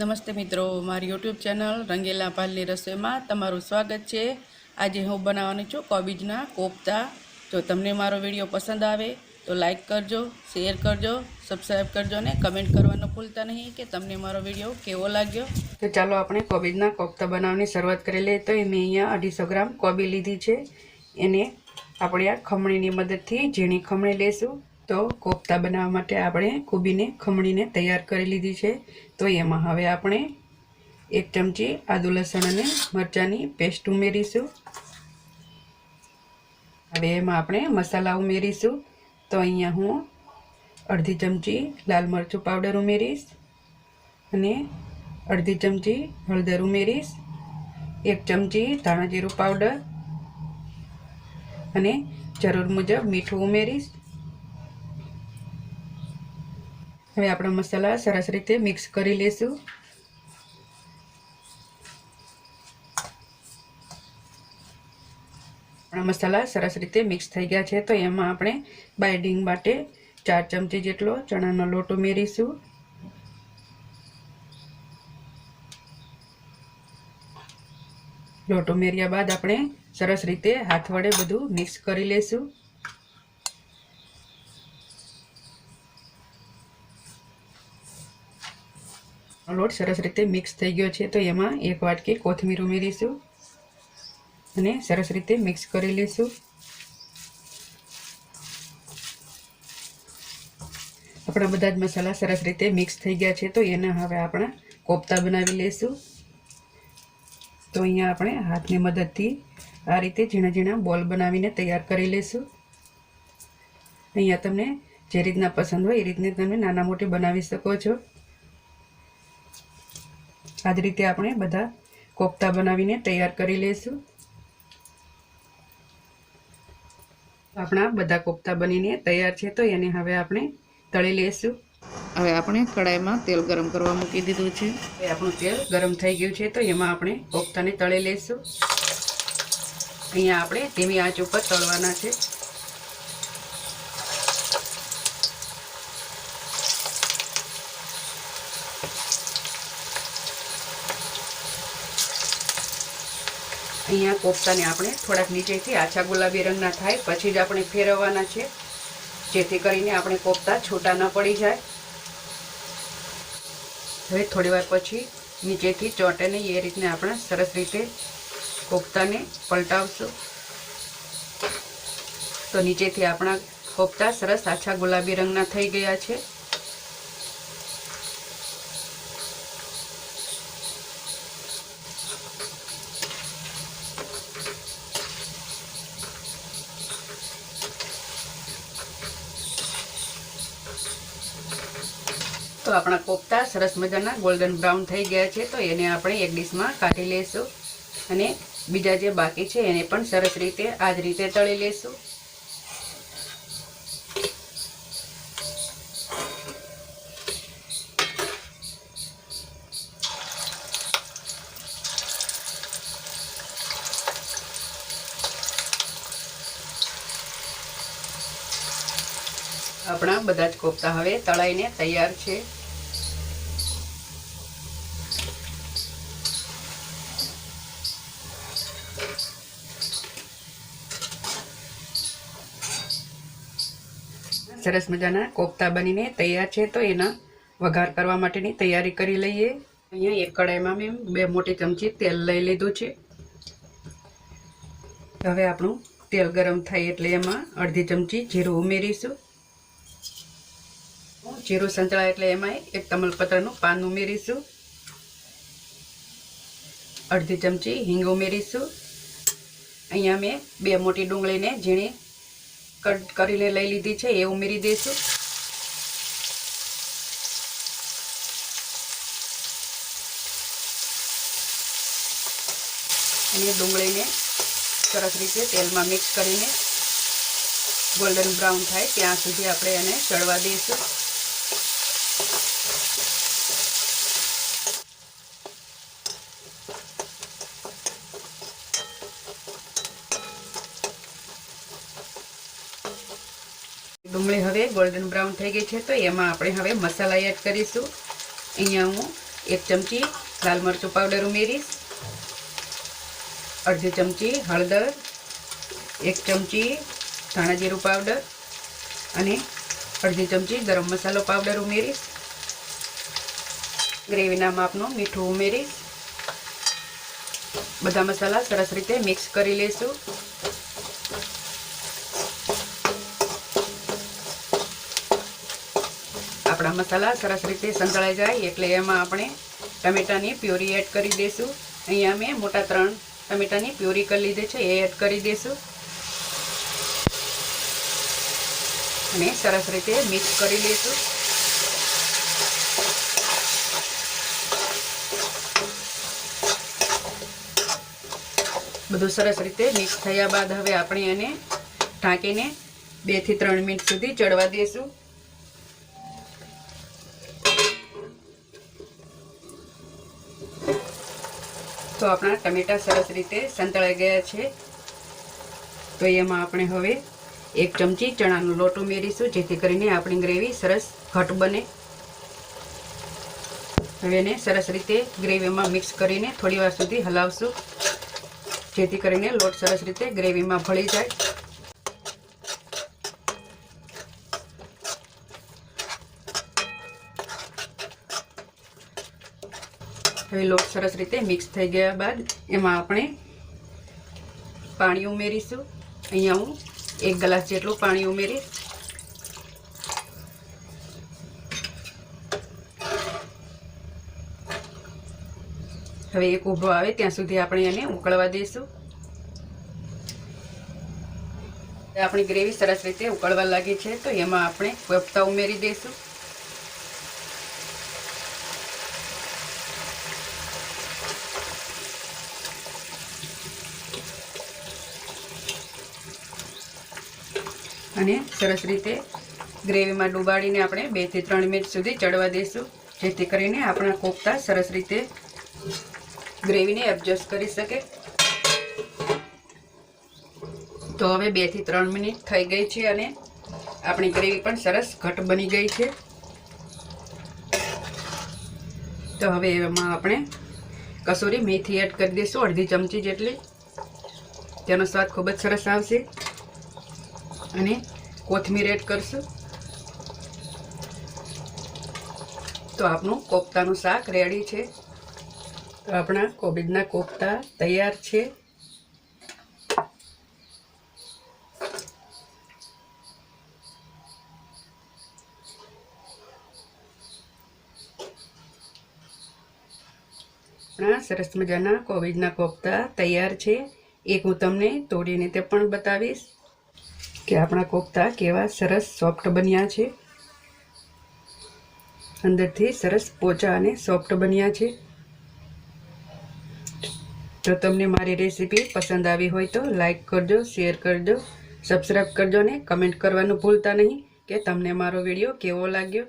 નમસ્તે મિત્રો, મારી યુટ્યુબ ચેનલ રંગેલા પાલની રસોઈમાં તમારું સ્વાગત છે. આજે હું બનાવવાની છું કોબીજના કોફતા. જો તમને મારો વીડિયો પસંદ આવે તો લાઈક કરજો, શેર કરજો સબસ્ક્રાઈબ કરજો અને કમેન્ટ કરવાનું ભૂલતા નહીં કે તમને મારો વીડિયો કેવો લાગ્યો. તો ચાલો આપણે કોબીજના કોફતા બનાવવાની શરૂઆત કરી લઈએ. તો મેં અહીંયા અઢીસો ગ્રામ કોબી લીધી છે. એને આપણે આ ખમણીની મદદથી ઝીણી ખમણી લેશું. તો કોફતા બનાવવા માટે આપણે કોબીને, ખમણીને તૈયાર કરી લીધી છે. તો એમાં હવે આપણે એક ચમચી આદુ, લસણ અને મરચાંની પેસ્ટ ઉમેરીશું. હવે એમાં આપણે મસાલા ઉમેરીશું. તો અહીંયા હું અડધી ચમચી લાલ મરચું પાવડર ઉમેરીશ અને અડધી ચમચી હળદર ઉમેરીશ, એક ચમચી ધાણા જીરું પાવડર અને જરૂર મુજબ મીઠું ઉમેરીશ. હવે આપણા મસાલા સરસ રીતે મિક્સ કરી લેશું. આપણા મસાલા સરસ રીતે મિક્સ થઈ ગયા છે, તો એમાં આપણે બાઇડિંગ માટે ચાર ચમચી જેટલો ચણાનો લોટ ઉમેરીશું. લોટ ઉમેર્યા બાદ આપણે સરસ રીતે હાથ વડે બધું મિક્સ કરી લેશું. લોટ સરસ રીતે મિક્સ થઈ ગયો છે. તો એમાં એક વાટકી કોથમીર ઉમેરીશું અને સરસ રીતે મિક્સ કરી લઈશું. આપણા બધા જ મસાલા સરસ રીતે મિક્સ થઈ ગયા છે. તો એના હવે આપણે કોફતા બનાવી લઈશું. તો અહીંયા આપણે હાથની મદદથી આ રીતે ઝીણા ઝીણા બોલ બનાવીને તૈયાર કરી લઈશું. અહીંયા તમને જે રીતના પસંદ હોય એ રીતને તમે નાના મોટી બનાવી શકો છો. આ જ રીતે આપણે બધા કોફતા બનાવીને તૈયાર કરી લઈશું. આપણા બધા કોફતા બનીને તૈયાર છે તો એને હવે આપણે તળી લઈશું. હવે આપણે કડાઈમાં તેલ ગરમ કરવા મૂકી દીધું છે. હવે આપણું તેલ ગરમ થઈ ગયું છે તો એમાં આપણે કોફતાને તળી લઈશું. અહીંયા આપણે ધીમી આંચ ઉપર તળવાના છે. અહીંયા કોફતાને આપણે થોડાક નીચેથી આછા ગુલાબી રંગના થાય, પછી જ આપણે ફેરવવાના છે. જેથી કરીને આપણે કોફતા છૂટા ન પડી જાય. હવે થોડી વાર પછી નીચેથી ચોંટે નહીં, એ રીતને આપણે સરસ રીતે કોફતાને પલટાવશું. તો નીચેથી આપણા કોફતા સરસ આછા ગુલાબી રંગના થઈ ગયા છે. તો આપણા કોફતા સરસ મજાના ગોલ્ડન બ્રાઉન થઈ ગયા છે, તો એને આપણે એક ડીશમાં કાઢી લઈશું અને બીજા જે બાકી છે, એને પણ સરસ રીતે આ જ રીતે તળી લઈશું આપણા બધા જ કોફતા. હવે તળાઈને તૈયાર છે. સરસ મજાના કોફતા બનીને તૈયાર છે. તો એના વઘાર કરવા માટેની તૈયારી કરી લઈએ. અહીંયા એક કડાઈમાં મેં બે મોટી ચમચી તેલ લઈ લીધું છે. હવે આપણું તેલ ગરમ થાય એટલે એમાં અડધી ચમચી જીરું ઉમેરીશું. જીરું સંતળાય એટલે એમાં એક તમલપત્રનું પાન ઉમેરીશું. અડધી ચમચી હિંગ ઉમેરીશું. અહીંયા મેં બે મોટી ડુંગળીને ઝીણી કટ કરીને લઈ લીધી છે, એ ઉમેરી દઈશું. અને ડુંગળીને સરસ રીતે તેલમાં મિક્સ કરીને ગોલ્ડન બ્રાઉન થાય ત્યાં સુધી આપણે એને ચડવા દઈશું. ડુંગળી હવે ગોલ્ડન બ્રાઉન થઈ ગઈ છે, તો એમાં આપણે હવે મસાલા એડ કરીશું. અહીંયા હું એક ચમચી લાલ મરચું પાવડર ઉમેરીશ. અડધી ચમચી હળદર, એક ચમચી ધાણા જીરું પાવડર અને અડધી ચમચી ગરમ મસાલો પાવડર ઉમેરીશ. ગ્રેવીના માપનું મીઠું ઉમેરીશ. બધા મસાલા સરસ રીતે મિક્સ કરી લઈશું આપણા મસાલા સરસ રીતે સંતળાઈ જાય એટલે એમાં આપણે ટમેટાની પ્યોરી એડ કરી દઈશું અહીંયા મેં મોટા ત્રણ ટમેટાની પ્યોરી કરી લીધી છે, એ એડ કરી દઈશું અને સરસ રીતે મિક્સ કરી લઈશું બધું સરસ રીતે મિક્સ થયા બાદ હવે આપણે એને ઢાંકીને બેથી ત્રણ મિનિટ સુધી ચડવા દઈશું તો આપણા ટમેટા સરસ રીતે સંતળાઈ ગયા છે. તો એમાં આપણે હવે એક ચમચી ચણાનો લોટ ઉમેરીશું, જેથી કરીને આપણી ગ્રેવી સરસ ઘટ બને. હવે એને સરસ રીતે ગ્રેવીમાં મિક્સ કરીને થોડી વાર સુધી હલાવશું, જેથી કરીને લોટ સરસ રીતે ગ્રેવીમાં ભળી જાય. હવે લોટ સરસ રીતે મિક્સ થઈ ગયા બાદ એમાં આપણે પાણી ઉમેરીશું. અહીંયા હું એક ગ્લાસ જેટલું પાણી ઉમેરીશ. હવે એક ઊભો આવે ત્યાં સુધી આપણે એને ઉકળવા દઈશું આપણી ગ્રેવી સરસ રીતે ઉકળવા લાગી છે તો એમાં આપણે કોફતા ઉમેરી દઈશું અને સરસ રીતે ગ્રેવીમાં ડુબાડીને આપણે બેથી ત્રણ મિનિટ સુધી ચડવા દઈશું. જેથી કરીને આપણા કોફતા સરસ રીતે ગ્રેવીને એડજસ્ટ કરી શકે. તો હવે બેથી ત્રણ મિનિટ થઈ ગઈ છે અને આપણી ગ્રેવી પણ સરસ ઘટ બની ગઈ છે. તો હવે એમાં આપણે કસૂરી મેથી એડ કરી દઈશું અડધી ચમચી જેટલી. તેનો સ્વાદ ખૂબ જ સરસ આવશે. અને કોથમીર એડ કરશું. તો આપણું કોફતાનું શાક રેડી છે. તો આપણા કોબીજના કોફતા તૈયાર છે. આપણા સરસ મજાના કોબીજના કોફતા તૈયાર છે. એક હું તમને તોડીને તે પણ બતાવીશ. કે આપણા કોફતા કેવા સરસ સોફ્ટ બન્યા છે. અંદરથી સરસ પોચા અને સોફ્ટ બન્યા છે. જો તમને મારી રેસીપી પસંદ આવી હોય તો લાઈક કરજો, શેર કરજો, સબસ્ક્રાઈબ કરજો ને કમેન્ટ કરવાનું ભૂલતા નહીં કે તમને મારો વીડિયો કેવો લાગ્યો.